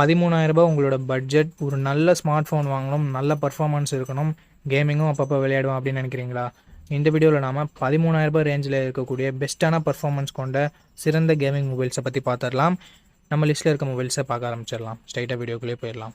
பதிமூணாயிரரூபா உங்களோட பட்ஜெட் ஒரு நல்ல ஸ்மார்ட் ஃபோன் வாங்கணும் நல்ல பர்ஃபார்மன்ஸ் இருக்கணும் கேமிங்கும் அப்பப்போ விளையாடுவோம் அப்படின்னு நினைக்கிறீங்களா? இந்த வீடியோவில் நாம் பதிமூணாயிரரூபா ரேஞ்சில் இருக்கக்கூடிய பெஸ்ட்டான பர்ஃபார்மன்ஸ் கொண்ட சிறந்த கேமிங் மொபைல்ஸை பற்றி பார்த்துடலாம். நம்ம லிஸ்ட்டில் இருக்க மொபைல்ஸை பார்க்க ஆரம்பிச்சிடலாம். ஸ்ட்ரைட்டாக வீடியோக்குள்ளே போயிடலாம்.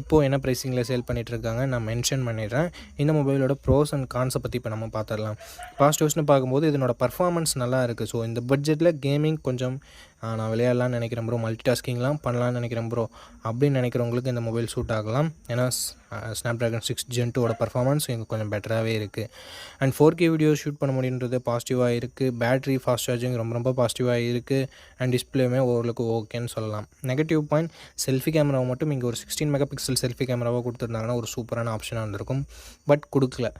இப்போது என்ன ப்ரைஸிங்கில் சேல் பண்ணிகிட்ருக்காங்க நான் மென்ஷன் பண்ணிடுறேன். இந்த மொபைலோட ப்ரோஸ் அண்ட் கான்ஸை பற்றி இப்போ நம்ம பார்த்துடலாம் பாசிட்டிவ்ஸ்னு பார்க்கும்போது இதனோட பர்ஃபார்மன்ஸ் நல்லா இருக்குது ஸோ இந்த பட்ஜெட்டில் கேமிங் கொஞ்சம் நான் விளையாடலாம்னு நினைக்கிறேன் ப்ரோ மல்டி டாஸ்கிங்லாம் பண்ணலாம்னு நினைக்கிறேன் ப்ரோ அப்படின்னு நினைக்கிறவங்களுக்கு இந்த மொபைல் சூட் ஆகலாம். ஏன்னா ஸ்னாப் ட்ராகன் சிக்ஸ் ஜென் டூவோட பர்ஃபார்மன்ஸ் இங்கே கொஞ்சம் பெட்டராகவே இருக்குது and four K video shoot பண்ண முடியுன்றது பாசிட்டிவாக இருக்குது பேட்டரி ஃபாஸ்ட் சார்ஜிங் ரொம்ப ரொம்ப பாசிட்டிவாக இருக்குது அண்ட் டிஸ்பிளேமே ஓரளவுக்கு ஓகேன்னு சொல்லலாம். நெகட்டிவ் பாயிண்ட் செல்ஃபி கேமராவை மட்டும் இங்கே ஒரு சிக்ஸ்டீன் மெகா பிக்சல் செல்ஃபி கேமராவாக கொடுத்துருந்தாங்கன்னா ஒரு சூப்பரான ஆப்ஷனாக இருந்திருக்கும். பட் கொடுக்கல.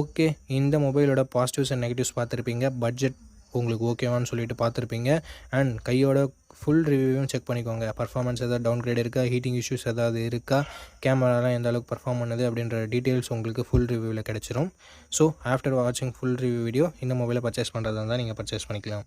ஓகே இந்த மொபைலோட பாசிட்டிவ்ஸ் அண்ட் நெகட்டிவ்ஸ் பார்த்துருப்பீங்க. பட்ஜெட் உங்களுக்கு ஓகேவான்னு சொல்லிட்டு பார்த்துருப்பீங்க. அண்ட் கையோட ஃபுல் ரிவ்யூவும் செக் பண்ணிக்கோங்க. பர்ஃபார்மன்ஸ் ஏதாவது டவுன் கிரேட் இருக்கா? ஹீட்டிங் இஷ்யூஸ் ஏதாவது இருக்கா? கேமராலாம் எந்த அளவுக்கு பர்ஃபார்ம் பண்ணுது அப்படின்ற டீட்டெயில்ஸ் உங்களுக்கு ஃபுல் ரிவ்யூவில் கிடச்சிரும். ஸோ ஆஃப்டர் வாட்சிங் ஃபுல் ரிவ்யூ வீடியோ இந்த மொபைலை பர்ச்சேஸ் பண்ணுறதா இருந்தால் நீங்கள் பர்ச்சேஸ் பண்ணிக்கலாம்.